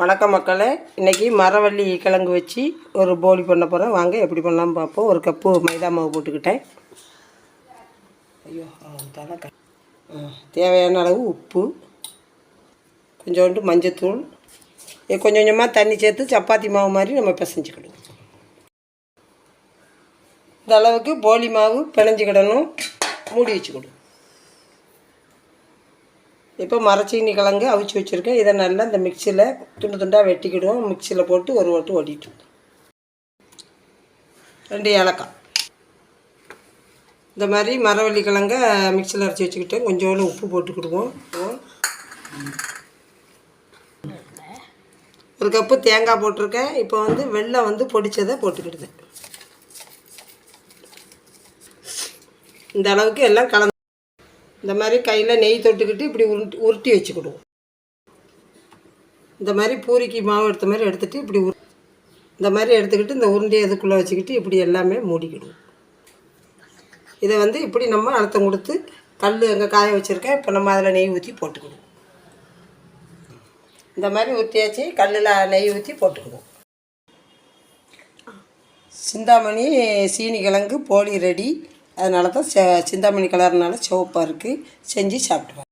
வணக்கம் மக்களே. இன்றைக்கி மரவள்ளி கிழங்கு வச்சு ஒரு போலி பண்ண போகிறேன் வாங்க எப்படி பண்ணலாம்னு பார்ப்போம். ஒரு கப்பு மைதா மாவு போட்டுக்கிட்டேன். ஐயோ தலை தேவையான அளவு உப்பு கொஞ்சோண்டு மஞ்சத்தூள் கொஞ்சம் கொஞ்சமாக தண்ணி சேர்த்து சப்பாத்தி மாவு மாதிரி நம்ம பிசைஞ்சுக்கிடுவோம். இந்த அளவுக்கு போலி மாவு பிணைஞ்சிக்கிடணும். மூடி வச்சுக்கிடுவோம். இப்போ மரச்சீனி கிழங்கு அவிச்சு வச்சுருக்கேன். இதை நல்லா இந்த மிக்சியில் துண்டு துண்டாக வெட்டிக்கிடுவோம். மிக்சியில் போட்டு ஒரு ஓட்டு ஓட்டிட்டு ரெண்டு ஏலக்காய். இந்த மாதிரி மரவள்ளி கிழங்க மிக்சியில் அரைச்சி வச்சுக்கிட்டு கொஞ்சோண்டு உப்பு போட்டுக்கிடுவோம் ஒரு கப்பு தேங்காய் போட்டிருக்கேன். இப்போ வந்து வெள்ளம் வந்து பொடிச்சதை போட்டுக்கிடுது. இந்த அளவுக்கு எல்லாம் கலந்து இந்த மாதிரி கையில் நெய் தொட்டுக்கிட்டு இப்படி உருட்டி உருட்டி வச்சுக்கிடுவோம். இந்த மாதிரி பூரிக்கு மாவு எடுத்த மாதிரி எடுத்துகிட்டு இப்படி உரு இந்த மாதிரி எடுத்துக்கிட்டு இந்த உருண்டையை இதுக்குள்ளே வச்சுக்கிட்டு இப்படி எல்லாமே மூடிக்கிடுவோம். இதை வந்து இப்படி நம்ம அழுத்தம் கொடுத்து கல் அங்கே காய வச்சுருக்கேன். இப்போ நம்ம அதில் நெய் ஊற்றி போட்டுக்கிடுவோம். இந்த மாதிரி ஊற்றியாச்சு கல்லில் நெய் ஊற்றி போட்டுக்கிடுவோம். சிந்தாமணி சீனி கிழங்கு போலி ரெடி. அதனால தான் செ சிந்தாமணி கலர்னால சிவப்பாக இருக்குது செஞ்சு சாப்பிட்டு